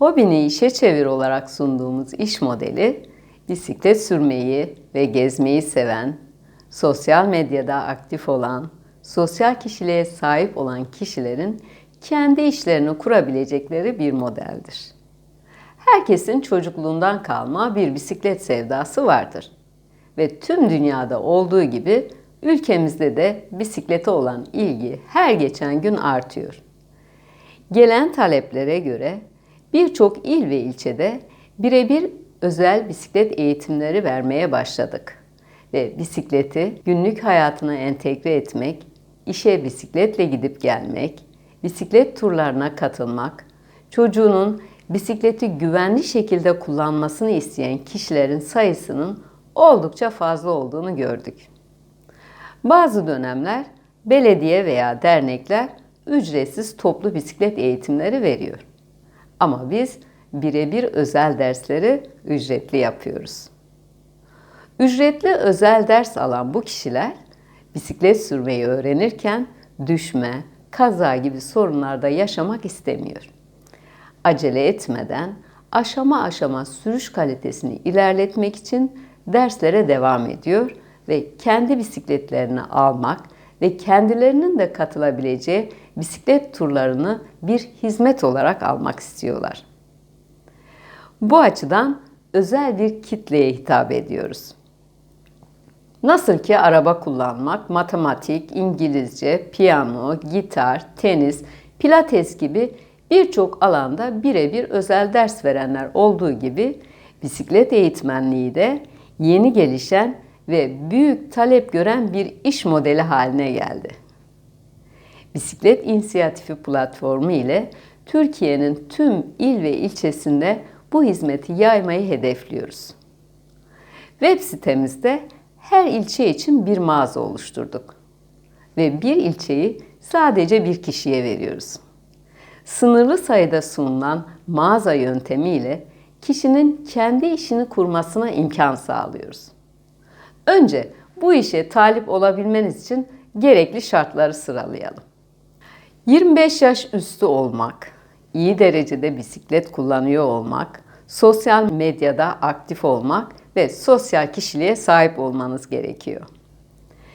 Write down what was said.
Hobini işe çevir olarak sunduğumuz iş modeli, bisiklet sürmeyi ve gezmeyi seven, sosyal medyada aktif olan, sosyal kişiliğe sahip olan kişilerin kendi işlerini kurabilecekleri bir modeldir. Herkesin çocukluğundan kalma bir bisiklet sevdası vardır. Ve tüm dünyada olduğu gibi ülkemizde de bisiklete olan ilgi her geçen gün artıyor. Gelen taleplere göre birçok il ve ilçede birebir özel bisiklet eğitimleri vermeye başladık. Ve bisikleti günlük hayatına entegre etmek, işe bisikletle gidip gelmek, bisiklet turlarına katılmak, çocuğunun bisikleti güvenli şekilde kullanmasını isteyen kişilerin sayısının oldukça fazla olduğunu gördük. Bazı dönemler belediye veya dernekler ücretsiz toplu bisiklet eğitimleri veriyor. Ama biz birebir özel dersleri ücretli yapıyoruz. Ücretli özel ders alan bu kişiler bisiklet sürmeyi öğrenirken düşme, kaza gibi sorunlarda yaşamak istemiyor. Acele etmeden aşama aşama sürüş kalitesini ilerletmek için derslere devam ediyor ve kendi bisikletlerini almak ve kendilerinin de katılabileceği bisiklet turlarını bir hizmet olarak almak istiyorlar. Bu açıdan özel bir kitleye hitap ediyoruz. Nasıl ki araba kullanmak, matematik, İngilizce, piyano, gitar, tenis, pilates gibi birçok alanda birebir özel ders verenler olduğu gibi bisiklet eğitmenliği de yeni gelişen ve büyük talep gören bir iş modeli haline geldi. Bisiklet İnisiyatifi platformu ile Türkiye'nin tüm il ve ilçesinde bu hizmeti yaymayı hedefliyoruz. Web sitemizde her ilçe için bir mağaza oluşturduk ve bir ilçeyi sadece bir kişiye veriyoruz. Sınırlı sayıda sunulan mağaza yöntemiyle kişinin kendi işini kurmasına imkan sağlıyoruz. Önce bu işe talip olabilmeniz için gerekli şartları sıralayalım. 25 yaş üstü olmak, iyi derecede bisiklet kullanıyor olmak, sosyal medyada aktif olmak ve sosyal kişiliğe sahip olmanız gerekiyor.